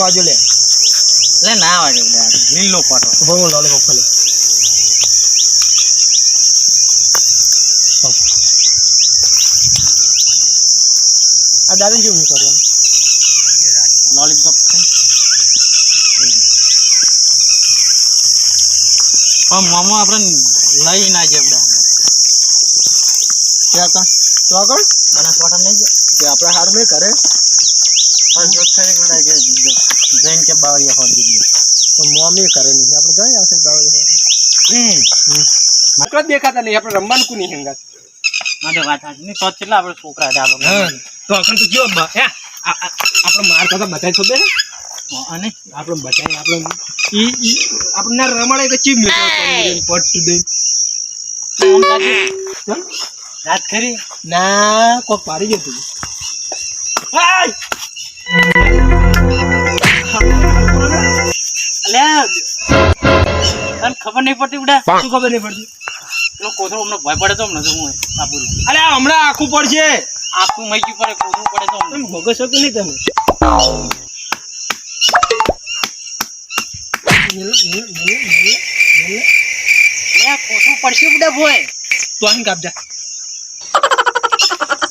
વાજો લે. લે ના વાગે લે લીલો પાટો બહુ લોલીપોપ ખાલી આ દાદા જેવું કરવાનું? લોલીપોપ પણ મોમો આપણે લઈ ના જાય બધા ક્યાં કા? તો આગળ? બનાસકાંઠા નહીં જાય કે આપણે હાર મેં કરે પણ જોત કરી ગુડા કે જૈન કે બાવળિયા ફોડ દીધી તો મોમી કરે નહીં આપણે જઈ આવશે બાવળી હમ. માત્ર દેખાતા નહીં આપણે રમવાનું કુ નહીં હંગાત માટે વાત સાચી. નહીં તો છેલ્લા કેટલા આપણે છોકરા હતા આપણે તો અખન તો જો હે? આપણે માર કરતા બધાય ખબર હે અને? આપણે બધાય આપણે ઈ ઈ આપણે ના રમાડે તો ચી મીઠો પટ દે રાત કરી? ના કોક પાડી જતું હાય! અલ્યા તને ખબર નહીં પડતી ઉડા. શું ખબર નહીં પડતી? પેલો કોથળો અમને ભય પડે તો અમને તો હું આપું અરે હમણાં આખું પડશે. આખું મૈકી પડે કોથળું પડે તો અમને. તમે હતું નહીં તમે? કોથળું પડશે ઉડા ભોય તો અહીં કાપજા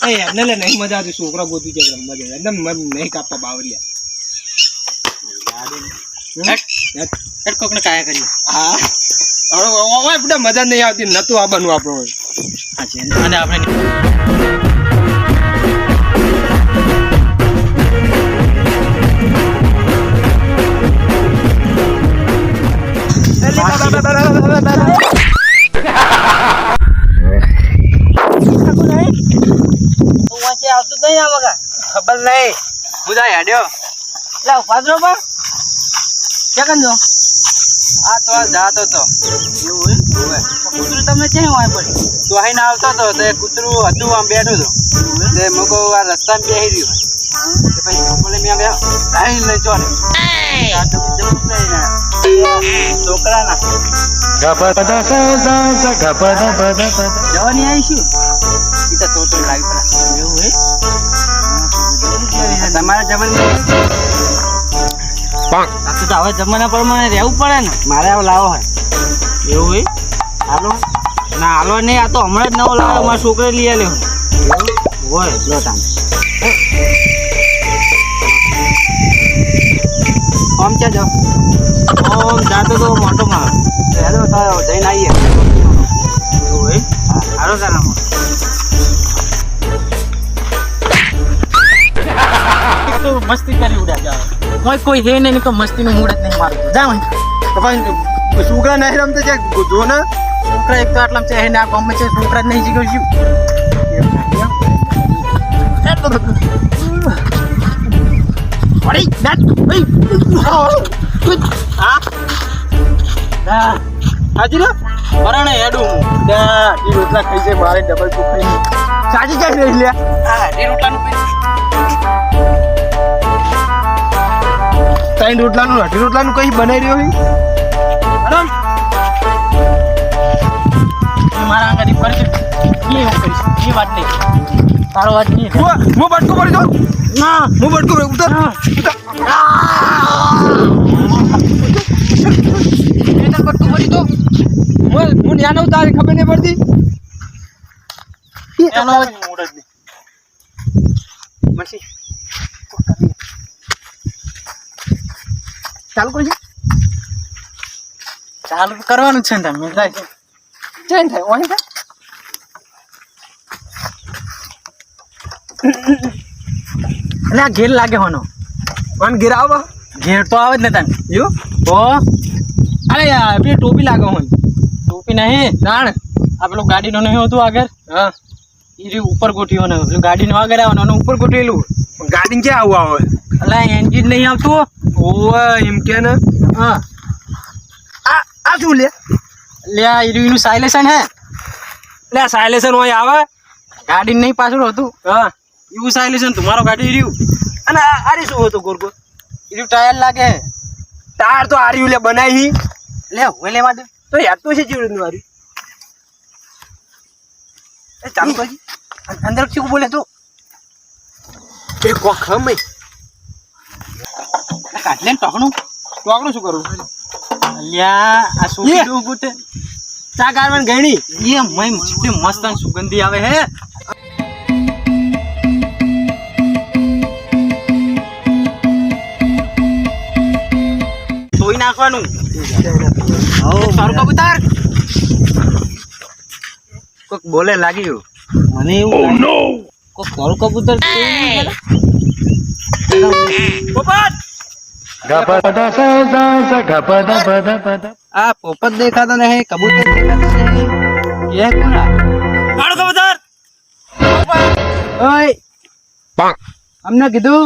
એ એમને લે નહીં મજા આવતી છોકરા ગોતું છે રમવા જાય એકદમ નહીં કાપતા બાવરિયા. કોકને કાયા કરીએ હા. હવે હવે મજા નહીં આવતી નતું આવવાનું આપણું હાજી અને આપણે આવતું નહીં આ વગર ખબર નહીં. બધા હેડ્યો. એટલે ઉભાદરો બા. ક્યાં જો આ તો જાતો તો. એવું હોય કૂતરું તમને ક્યાં હોય પડી? તો આઈને આવતો તો તે કૂતરું હતું આમ બેઠું હતું. તે મૂકો આ રસ્તામાં બેહી રહ્યું તે પછી છોકરી મેં ગયા લાઈન લઈ ચોલે ને. જવાની આવીશું? ઈ તો તો તો લાગી પડે. એવું હોય તમારા જમાના આ તો હવે જમાના પ્રમાણે રહેવું પડે ને. મારે હવે લાવો હોય એવું હોય? હાલો. ના હાલો નહીં આ તો હમણાં જ નવો લાવ્યો મારા છોકરે લઈ આવ્યો હોય લો તાન ઓમ ક્યાં જાઓ ઓમ જાતો તો મોટો માં હેલો તો જઈને આવીએ. એવું હોય? હાલો તારામાં તો મસ્તી કરી ઉડ્યા જાવ કોઈ કોઈ હે નહીં તો મસ્તીનું મૂડ જ નહીં મારતું જાવ તો ભાઈ છોકરા નહીં રમતો છે જો ને. છોકરા એક તો આટલા છે ને આ ગામમાં છે છોકરા જ નહીં શીખ્યો છું હાજી ને પરણે હેડું ઈ રોટલા ખાઈ જાય મારે ડબલ કુક ખાઈ સાજી ક્યાં રહી લે હા એ રોટલાનું પીસ ત્રણ રોટલાનું અઢી રોટલાનું કઈ બનાવી રહ્યો હી મારા આગળ ફરજ એ હું કરીશ. એ વાત નહીં. તારો વાત નહીં. હું બટકો પડી દઉં ના. હું બટકો પડી ઉતર. વેતન પટ્ટું ભરી દઉં હું હું ન્યાનો તારી ખબર નહીં પડતી એનો જ મૂડ જ નહીં મસી ચાલુ કરજે. ચાલુ કરવાનું છે ને તમે થાય. ચેન થાય ઓય થાય. એટલે આ ઘેર લાગે હોનો. મન ઘેર આવો. ઘેર તો આવે જ ને તને. યુ? ઓ અરે યાર બે ટોપી લાગે હોય. ટોપી નહીં જાણ આ પેલું ગાડીનો નહીં હોતું આગળ હા. એ ઉપર ગોઠ્યો ને. પેલું ગાડીનો આગળ આવે એનું ઉપર ગોઠવેલું. ગાડી ક્યાં આવું આવે એટલે એન્જિન નહીં આવતું ઓવે એમ કે ને? હા. આ આ શું લે? લે આ રહ્યું સાયલેશન હે. લે સાયલેશન હોય આવે. ગાડી નહીં પાછળ હતું. હા. એવું સાયલેશન તમારો ગાડી રહ્યું. અને આ આરી શું હતું ગોરગો ગોર? એ રહ્યું ટાયર લાગે ટાયર તો આરી લે બનાવી લે હવે લેવા દે તો યાદ તો છે જીવડું આરી એ ચાલુ કરી અંદર શું બોલે તું. એ કો ખમ કાઢ લે ટોકણું ટોકણું શું કરું અલ્યા આ શું. કીધું પુતે ચા ગારવાની ગયણી એ મય કેટલી મસ્ત સુગંધી આવે હે ધોઈ નાખવાનું સારું તારું કબૂતર કોક બોલે લાગ્યું મને એવું કોક સારું કબૂતર પોપટ આ પોપટ દેખાતો નહીં કબૂતર દેખાતો નહીં. એ કોના? તારું કબૂતર! ઓય! અમને કીધું?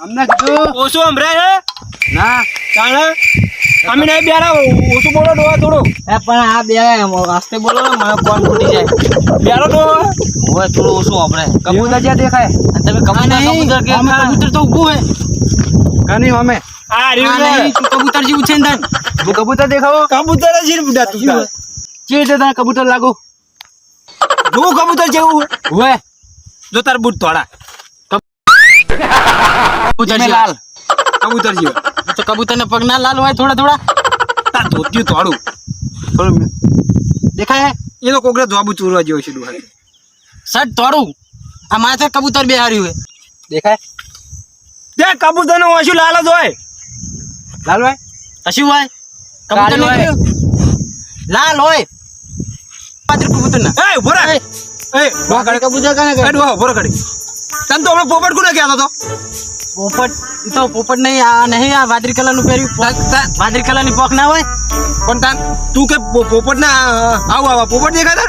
અમને કીધું? ઓછું સંભળાય હે? ના. જાણે અમે નહીં બેરા ઓછું બોલો ડોવા થોડો. એ પણ આ બે આસ્તે બોલો ને મારો કોણ ફૂટી જાય. બેરો તો હોય થોડું ઓછું આપણે. કબૂતર જ્યાં દેખાય અને તમે કબૂતર કબૂતર કે અમે કબૂતર તો ઊભું હે કાની અમે. આ તું કબૂતર જેવું છે ને તન. હું કબૂતર દેખાવો. કબૂતર જ બુડા તું જે રીતે તને કબૂતર લાગુ? જો કબૂતર જેવું હોય. જો તાર બૂટ તોડા. કબૂતર લાલ. કબૂતર જેવો. તો કબૂતર ને પગ ના લાલ હોય થોડા થોડા. તાર ધોત્યું તોડું થોડું દેખાય એ તો કોકરે ધોબું ચૂરવા જેવું છે ડોહા સટ થોડું આ માથે કબૂતર બે હાર્યું દેખાય? તે કબૂતરનું ઓછું લાલ જ હોય. લાલ હોય? કશું હોય? કબૂતર હોય. લાલ હોય. પાત્ર કબૂતર ના એ ઊભો રહે એ. ઊભો કબૂતર કાને ડોહા ઊભો રહે તને તો હમણાં પોપટ કોને કહેતો તો પોપટ તો પોપટ નહીં આ નહીં આ વાદળી કલરનું પહેર્યું વાદળી કલરની પોખ ના હોય પણ તાન તું કે પોપટ ના આવું આવા પોપટ દેખાતા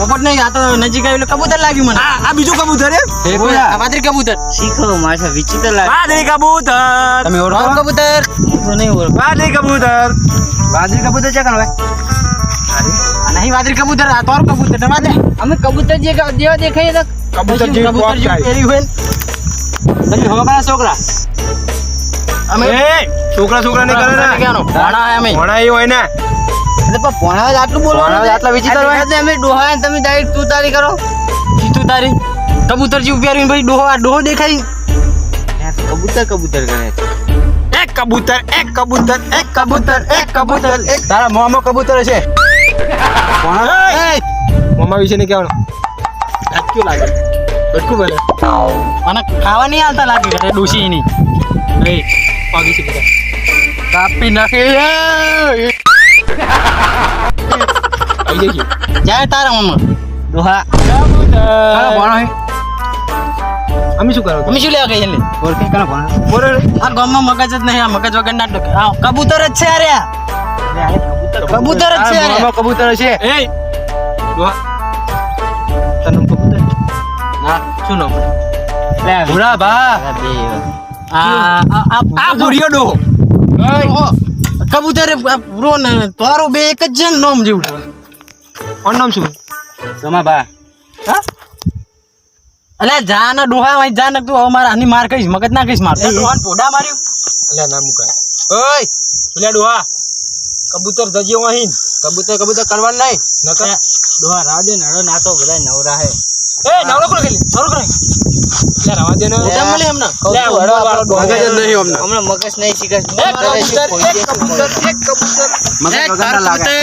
પોપટ નહીં આ તો નજીક આવ્યું એટલે કબૂતર લાગ્યું મને. આ બીજું કબૂતર એમ? એ કોયા? આ વાદળી કબૂતર. શીખો મારા વિચિત્ર લાગે. વાદળી કબૂતર. તમે ઓળખો? મારું કબૂતર. હું તો નહીં ઓળખું. વાદળી કબૂતર. વાદળી કબૂતર છે કાન ભાઈ આ નહીં વાદળી કબૂતર આ તોર કબૂતર. ને વાદળી અમે કબૂતર જે દેવા દેખાય તો કબૂતર જેવી જેવું પોખ થાય. પહેર્યું હોય ને. તમે કરા છોકરા? અમે છોકરા છોકરા ને કરે ને. ભણા હે અમે. ભણા હોય ને. એટલે પણ ભણા આટલું બોલવાનું આટલા વિચિત્ર હોય? આ અમે ડોહા તમે ડાયરેક્ટ તું તારી કરો. તું તારી કબૂતર જી પહેર્યું ભાઈ ડોહો આ ડોહો દેખાય. કબૂતર કબૂતર કરે એક કબૂતર એક કબૂતર એક કબૂતર એક કબૂતર. એક તારા મોમાં કબૂતર છે! મોમા વિશે ને કહેવાનું. સાચું લાગે? બટકું બોલે મને ખાવા નહીં આવતા લાગે ઘરે ડુસી ની એ પાગી છે બધા. કાપી નાખી આવી જઈ જાય તારા મમ્મા દોહા. કાના ભણો હે. અમે શું કરો? અમે શું લેવા ગઈ એટલે ઓળખે કાના ભણો બોલો આ ગામમાં મગજ જ નહીં આ મગજ વગર ના ડોકે આ કબૂતર જ છે અરે આ. કબૂતર જ છે કબૂતર છે. એ દોહા. તને કબૂતર ના શું નામ ભૂરા ભા આ આ આ આ ભૂરિયો ડોહો કબૂતર એ ને તારો બે એક જ છે નામ જેવું કોણ નામ શું? સમા બા હા? અલે જા ને ડોહા વાય જા ને તું હવે મારા આની માર કહીશ મગજ ના કહીશ માર. ડોહાને પોડા માર્યું. અલે ના મુકાય. ઓય અલ્યા ડોહા? કબૂતર જજે અહીં. કબૂતર કબૂતર કરવા નહીં. નકર ડોહા રાડે નડો ના તો બધા નવરા હે. એ નવરો કોણ ખેલી. નવરો કોણ લે રવા દે ને. પોડા મળે એમના લે વડો વાળો મગજ નહીં અમને હમણાં મગજ નહીં શીખે. એક કબૂતર એક કબૂતર એક કબૂતર. મગજ વગર ના લાગે.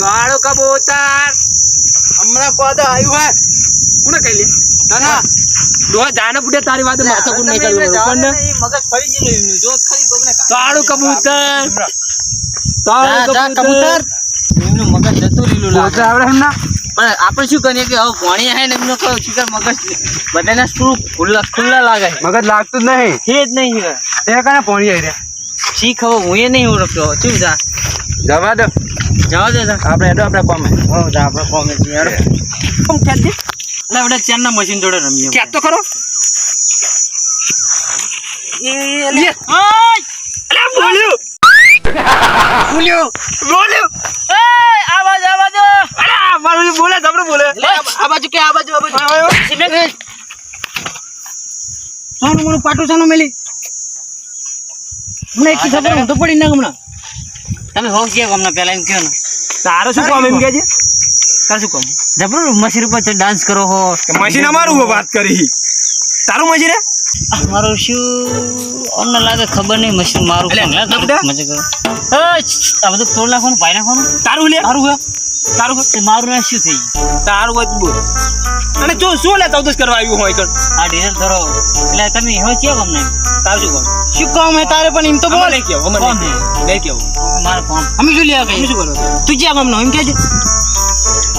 કાળો કબૂતર. હમણાં કોદ આવ્યું હે. કોને કહી લે ના ના ડોહા જાને પૂડે તારી વાત માથા કુટ નહીં કરવું પણ મગજ ફરી ગયું જો ખરી કોકને કાળું કબૂતર. કાળું કબૂતર. એમનું મગજ જતું લીલું લાગે. આવડે એમ ના પણ આપણે શું કરીએ કે હવે હે ને એમનો કોઈ શિકાર મગજ બધાને શું ખુલ્લા ખુલ્લા લાગે છે. મગજ લાગતું જ નહીં. છે જ નહીં. તે કને પોણી આવી રહ્યા? શીખ હવે હું એ નહીં ઓળખતો. શું જા. જવા દો. જવા દો આપણે હેડો આપણે કોમે. હો જા આપણે કોમે યાર કેમ ખ્યાલ છે? એટલે આપણે ચેનના મશીન જોડે રમીએ ક્યાં? તો ખરો. એ લે. ઓય! બોલ્યું બોલ્યો. બોલ્યો. બોલે તમને બોલે લે, આ બાજુ કે આ બાજુ આ બાજુ સોનું મોનું પાટું સાનું મેલી? મને એક ખબર હું તો પડી ના હમણાં. તમે હો કે હમણાં પહેલા એમ કહો ને? તારે શું કામ એમ કે છે? તારે શું કામ? જબરો મશીન ઉપર ડાન્સ કરો હો. મશીન અમારું વાત કરી. તારું મશીન રે મારું શું? અમને લાગે ખબર નહીં મશીન મારું? મજા કરો. આ બધું તોડ નાખવાનું ભાઈ નાખવાનું? તારું લે. સારું હે? તારું મારું નામ શું થઈ તારું હોય બોલ. અને જો શું લે ચૌદસ કરવા આવ્યું હોય કર આ ડીઝલ ધરો. એટલે તમે હવે કેમ અમને? તારું શું કામ? શું કામ હે તારે પણ એમ તો બોલ. નહીં કેવું કોણ હે? નહીં કેવું. મારે કોણ? અમે શું લેવા તમે શું કરો તું જ્યાં કામ નો એમ કે છે?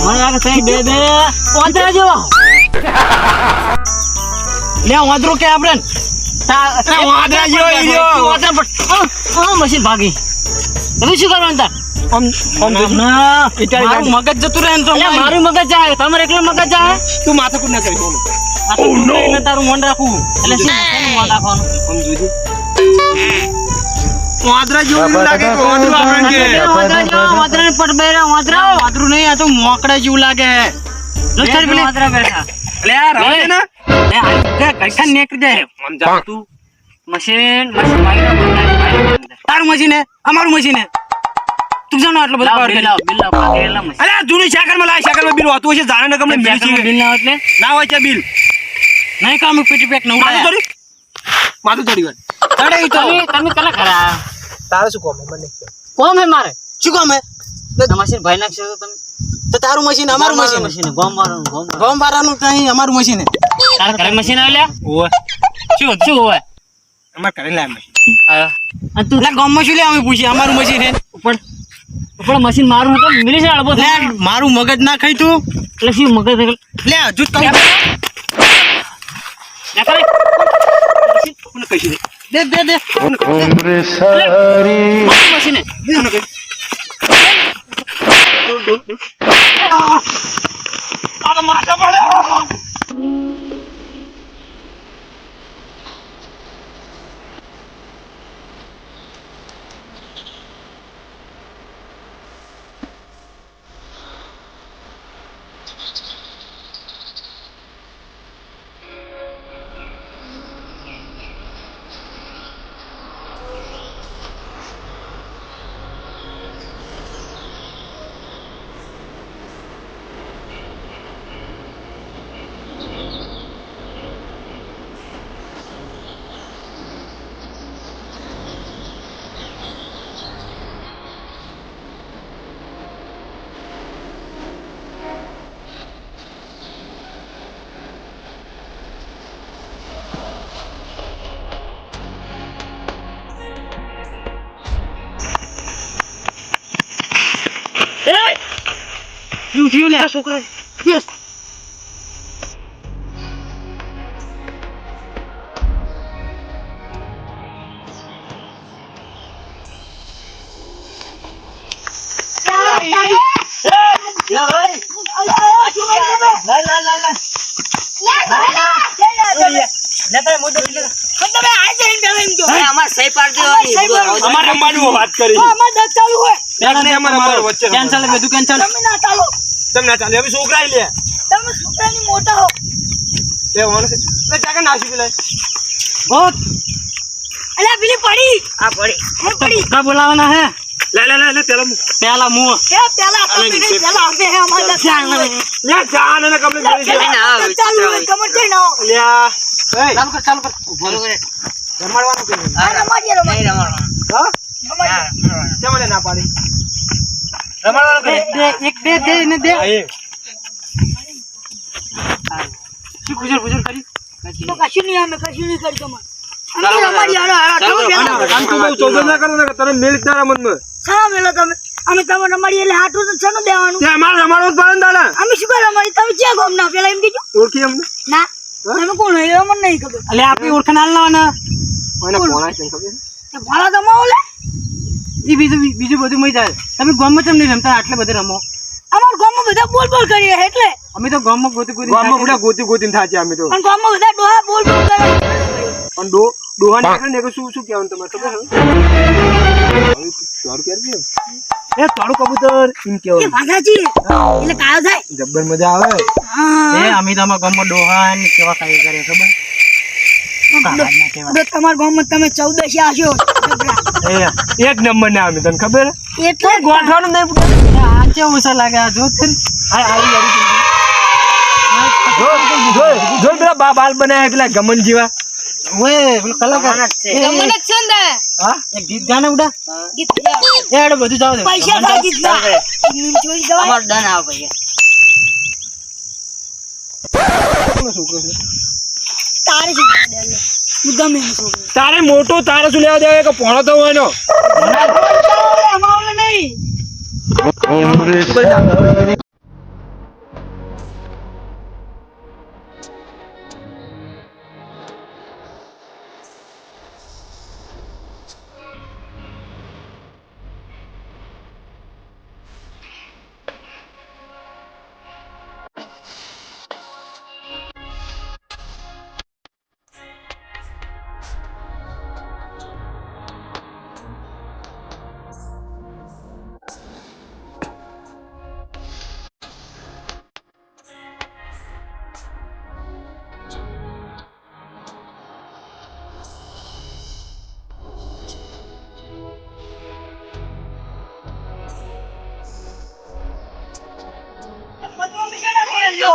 મને લાગે તઈ બે બે ઓંદરા જો લે ઓંદરો કે આપણે? અરે વાંદરા જેવો પર આ મશીન ભાગી. તમે શું કરવાનું તાર? આમ આમ મારું મગજ જતું રહે ને તો મારું. મગજ જાય. તમારે એકલું મગજ જાય? તું માથાકૂટ ના કરી બોલો. એટલે તારું મન રાખવું. એટલે શું? મન રાખવાનું? આમ જોજે. વાંદરા જેવું લાગે કે વાંદરું કે? વાંદરા જેવા, વાંદરાને પટ બેરા, વાંદરા. વાંદરું નહીં આ તો મોકડા જેવું લાગે. હે લો તારી પેલી. વાંદરા બેઠા. લે આ રહે ને. લે આ કઈકા નેકળી જાય આમ જા. તું મશીન. તારું મશીન હે અમારું મશીન હે. તું જાણો આટલો બધો પાવર કરી લાવ, બિલ લાવ, પાકેલા મશીન. અરે આ જૂની સાયકલમાં લાય સાયકલમાં બિલ હોતું હશે જાણે ને ગમે છે બિલ ના એટલે? ના? હોય છે બિલ. નહીં કામ પીટી પેક નવું માથું લાયા. માથું થોડી વાર અરે તો. તમે તમે કલા ખરા. તારે શું કોમ? મને કોમ. હે મારે? શું કામ હે? આ ભાઈ નાખશો તો તમે. તો તારું મશીન અમારું મશીન. મશીન ગોમ વાળાનું ગોમ વાળાનું. કઈ અમારું મશીન હે. તારા ઘરે મશીન આવે ઓય શું શું હોય અમાર કરે લાય મેં આ તું એટલે ગામમાં શું લે અમે પૂછીએ અમારું મશીન હે. ઉપર. ઉપર મશીન મારું હતું મિલી છે અડબો લે મારું મગજ ના ખાઈ તું. એટલે શું મગજ લે હજુ તો લે દે દે દે. સારી મશીન હે. શું થયું લે છોકરા યસ અમારે રમવાનું વાત કરી. એટલે ચાલુ હોય. વચ્ચે કેન્સલ બધું કેન્સલ. તમે ના ચાલે. હવે છોકરા લે. તમે છોકરાની મોટા હો. તે ઓન છે. લે ચાકા નાસી પેલા. હોત અલે પેલી પડી. આ પડી. કા બોલાવાના હે? લે લે લે લે પેલા મુ પેલા આપ તો ગઈ પેલા આપે હે મું લે જાન ને કપડે કરી દે લે આ એ ચાલુ કર ચાલુ કર. બરોબર કરે રમાડવાનું કે રમાડી રમાડવાનું. હા? હા, ચમલે ના પાડી? એક દે દે ને દે શું ગુજર ગુજર કરી? ના કરો ને મિલ અમે તમે રમાડી એટલે હાટું તો છનું દેવાનું. અમાર રમાડવું જ પડે ને તાણે અમે શું રમાડી તમે ક્યાં ગોમ ના પેલા એમ કીધું ઓળખી અમને? ના. તમે કોણ? હોય મને નહીં ખબર. અલે આપણી ઓળખાણ હાલ ખબર છે? તે ભણા તો માં ઓલે એ બીજું બીજું બધું મળી થાય તમે ગામમાં કેમ નહીં રમતા? આટલે બધે રમો. અમાર ગામમાં બધા બોલ બોલ કરી એટલે. અમે તો ગામમાં ગોતી ગોતી ગામમાં બધા ગોતી ગોતીને થાચે અમે તો. અને ગામમાં બધા ડોહા બોલ બોલ કરે. પણ ડો ડોહા નીકળે ને શું શું કહેવાનું તમારે ખબર છે? દારૂ ક્યારે એ તારું કબૂતર એમ એ કેવું ભાગાજી એટલે કાયો થાય. જબ્બર મજા આવે. એ અમિતામાં ગામમાં ડોહાન કેવા કાય કરે ખબર? તમારા ગામમાં તમે ચૌદશી આશો એક નંબર ને અમે તને ખબર એટલે જ ગોઠવાનું નહીં આ કેવું છે લાગે આ જો ખરી. આ આવી ગાડી જો જો જો પેલા બા બાલ બનાયા પેલા ગમન જેવા. ઓએ પેલો કલાકાર. એ, હા? એક ગીત ગાને ઉડા. એ હેડો બધું જાવ દે પૈસા થાય જીતના નીમ ચોરી જવાય. અમારો ડન આવો ભાઈ તારે શું કરવા દે લે. હું ગમે તારે મોટો તારે શું લેવા દેવા કે પોણો તો હોય નો? અમારે નહીં.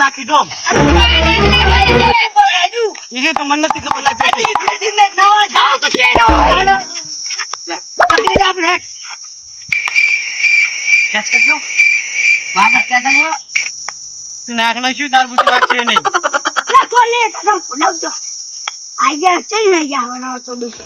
નાખી દો એ નથી ખબર લાગતી નાખના શું તાર વાત છે નહીં? આઈ ગયા ચઈ નહીં ગયા બનાવો તો દુસરો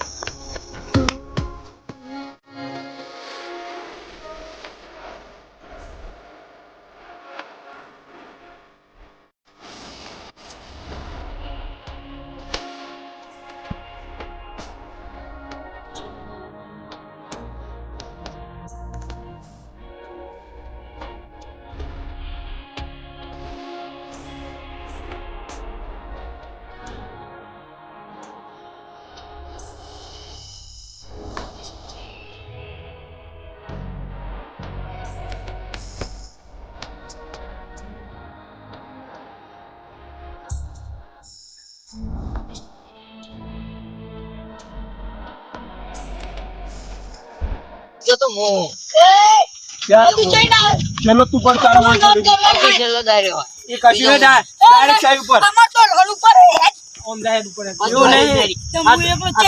તો મો તું ચઈ ના ચલો તું પણ તારો વાંચો ચલો હોય. એ કશું નહીં થાય ડાયરેક્ટ સાઈડ ઉપર. અમાર તો રોડ ઉપર ઓમ ડાયરેક્ટ ઉપર. એવું નહીં. તો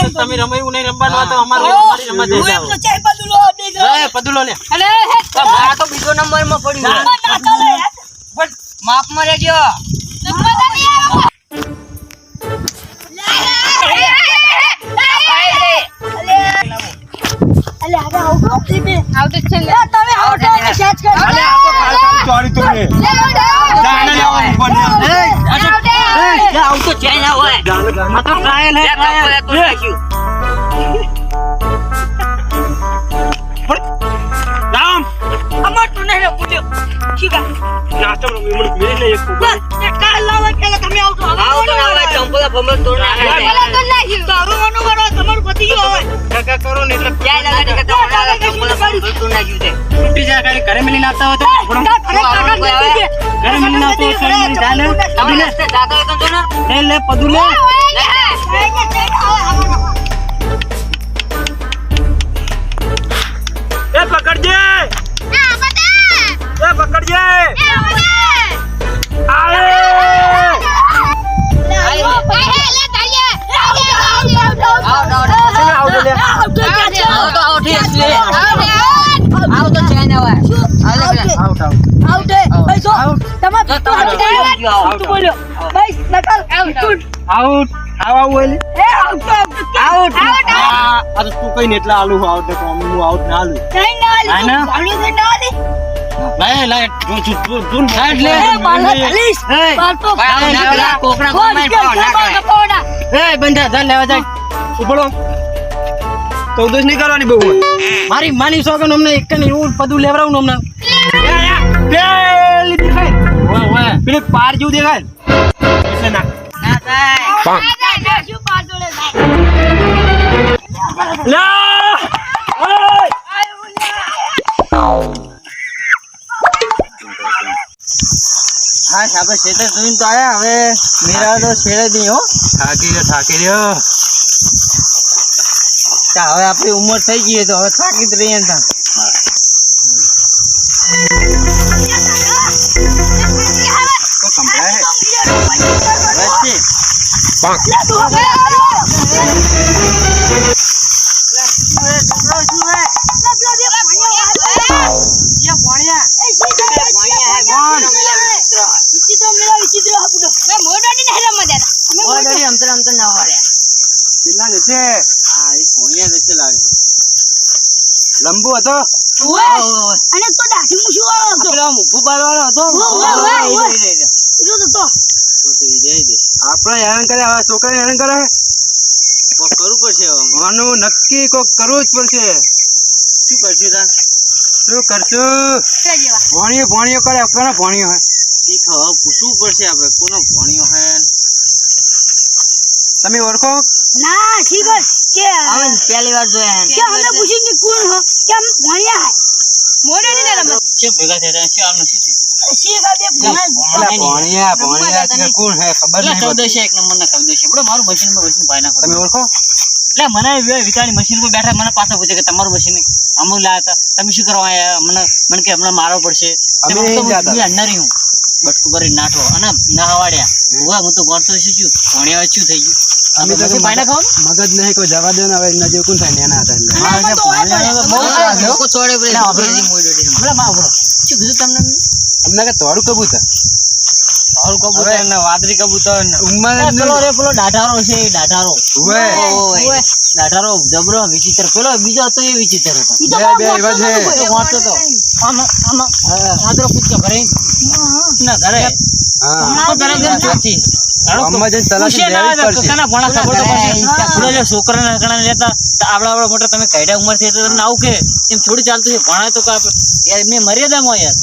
તો તમે રમાયું નહીં રમવાનું તો અમારે અમારી રમત હું નહીં એકલો ચેન બદલું લો, એ પદુલો લે. અરે આ તો બીજો નંબરમાં પડી. માપમાં રહેજો. તમે આ તો કાલ કાલ ચોરી તું જાણે લેવાનું પણ તો ચેન ના હોય. આ તો ટ્રાયલ હે ટ્રાયલ. રામ. અમાર તો નહીં પૂછ્યો. શી નાસ્તો મેળ મેળ લે એક કાલ લાવવા પહેલા તમે આવજો. હવે તો ચંપલા નાખે. પહેલા તો લાગ્યું. હવે. કાકા કરો ને એટલે ક્યાંય લગાડી કે તમને આ ચંપલા ભમર તોડ નાખ્યું છે તૂટી જાય કાંઈ ઘરે મેલી નાખતા હોય તો આપણો ના, ઘરે કાકા કોઈ આવે? નથી કે. ઘરે મેલી નાખતો હોય તો એની જાને તમે રસ્તે જાતા હોય તો જો ને લે લે પદુ લે એ પકડજે એ પકડજે આવે લે આવ તો આવ ઠેસ લે આવ ઉપડો ચૌદસ નહીં કરવાની બહુ મારી માની સોગન અમને એક ને એવું બધું લેવરાવું અમને? પેલી દેખાય ઓય ઓય. પેલી પાર જેવું દેખાય. એટલે ના ના થાય. ના ના શું બાર જોડે જાય લા! ઓય! હા આપણે શેતર જોઈને તો આયા. હવે મેરા તો છેડે નહીં હો. થાકી ગયો થાકી ગયો. તા હવે આપણી ઉંમર થઈ ગઈ તો હવે થાકી જ રહીએ ને તા. તો સંભળાય છે. બસ છે. પેલા ને છે હા એ ભોણિયા જશે લાગે ઊભો હતો. અને તો દાઢી મૂછું વાળો હતો? પેલા ઊભો બારવાળો હતો. આપણે હેરાન કરે હવે છોકરા હેરાન કરે? કોક કરવું પડશે માનું નક્કી કોક કરવું જ પડશે. શું કરશું તાર? શું કરશું? ભણીએ ભણીએ કરે કોને ભણીયો હે? શીખ હવે પૂછવું પડશે આપણે કોનો ભણીયો હે તમે ઓળખો? ના શીખ કે પહેલી વાર જોયા કે હવે પૂછીને કોણ હો? કેમ ભણ્યા મોડે ની ના કે ભેગા થયા છે? તમારું મશીન અમુક લાયા હતા. તમે શું કરવા આવ્યા મને મને કે હમણાં મારવો પડશે. અંડારી હું બટકુબરી અને ના હું તો ગોળતો શું છું? ભણ્યા શું થઈ ગયું. અમે તો મગજ નહીં કોઈ જવા દે ને હવે એના જેવું કોણ થાય? ને એના હતા એટલે. બહુ પડે. હમણાં માં ઉભરો. શું કીધું તમને? અમને કે તોડું કબૂતર. સારું કબૂતર ને વાદળી કબૂતર ઉમર પેલો રે પેલો ડાઢારો છે ડાઢારો ઓય, દાઢારો જબરો વિચિત્ર. પેલો બીજો હતો એ વિચિત્ર હતો. બે- બે એવા છે. વાંચતો હતો. આમાં આમાં આદરો પૂછ્યો ઘરે. ના ઘરે. હા. ઘરે ઘરે તો તો કે તો મેં મર્યાદામાં યાર.